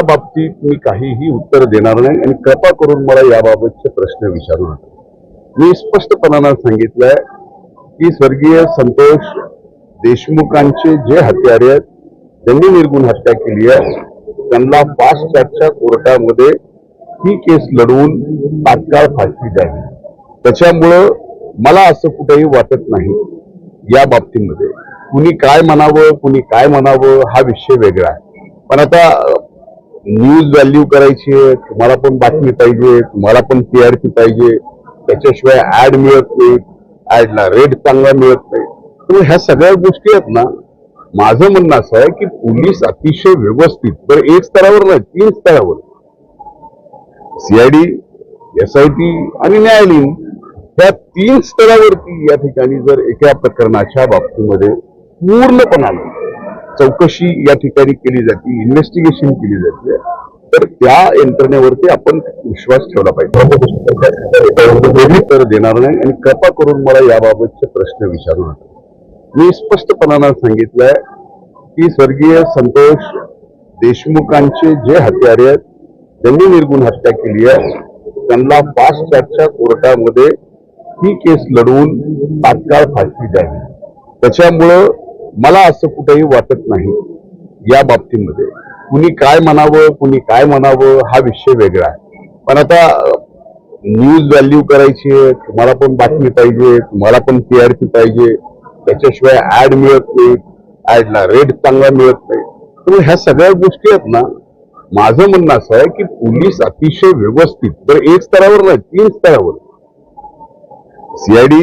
या बाबतीत मी काहीही उत्तर देणार नाही आणि कृपा करून मला याबाबतचे प्रश्न विचारू नका. मी स्पष्टपणानं सांगितलंय की स्वर्गीय संतोष देशमुखांचे जे हत्यारे आहेत त्यांनी निर्गुण हत्या केली आहे. त्यांना फास्ट ट्रॅकच्या कोर्टामध्ये ही केस लढवून तात्काळ फाशी द्यावी. त्याच्यामुळं मला असं कुठेही वाटत नाही या बाबतीमध्ये. कुणी काय म्हणावं कुणी काय म्हणावं हा विषय वेगळा आहे. पण आता न्यूज व्हॅल्यू करायची आहे तुम्हाला पण बातमी पाहिजे तुम्हाला पण टीआरपी पाहिजे. त्याच्याशिवाय ऍड मिळत नाही ऍडला रेट चांगला मिळत नाही. तर ह्या सगळ्या गोष्टी आहेत ना माझं म्हणणं असं आहे की पोलीस अतिशय व्यवस्थित बरं एक स्तरावर नाही तीन स्तरावर. सीआयडी एसआयटी आणि न्यायालयीन त्या तीन स्तरावरती या ठिकाणी जर एका प्रकरणाच्या बाबतीमध्ये पूर्णपणाने चौकशी या ठिकाणी केली जाते इन्व्हेस्टिगेशन केली जाते. तर त्या यंत्रणेवरती आपण विश्वास ठेवला पाहिजे. उत्तर देणार नाही आणि कृपा करून मला याबाबतचे प्रश्न विचारू नका. मी स्पष्टपणानं सांगितलंय की स्वर्गीय संतोष देशमुखांचे जे हत्यारे आहेत त्यांनी निर्गुण हत्या केली आहे. त्यांना फास्ट ट्रॅकच्या कोर्टामध्ये ही केस लढवून तात्काळ फाशी द्यावी. त्याच्यामुळं मला असं कुठंही वाटत नाही या बाबतीमध्ये. कुणी काय म्हणावं कुणी काय म्हणावं हा विषय वेगळा आहे. पण आता न्यूज व्हॅल्यू करायची आहे तुम्हाला पण बातमी पाहिजे तुम्हाला पण टीआरपी पाहिजे. त्याच्याशिवाय ऍड मिळत नाही ऍडला रेट चांगला मिळत नाही. तर ह्या सगळ्या गोष्टी आहेत ना माझं म्हणणं असं आहे की पोलीस अतिशय व्यवस्थित तर एक स्तरावर नाही तीन स्तरावर. सीआयडी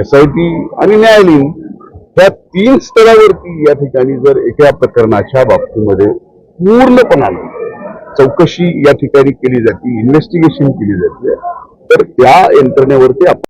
एसआयटी आणि न्यायालयीन. त्या तीन स्तरावरती या ठिकाणी जर एका प्रकरणाच्या बाबतीमध्ये पूर्णपणाने चौकशी या ठिकाणी केली जाते इन्व्हेस्टिगेशन केली जाते तर त्या यंत्रणेवरती आपण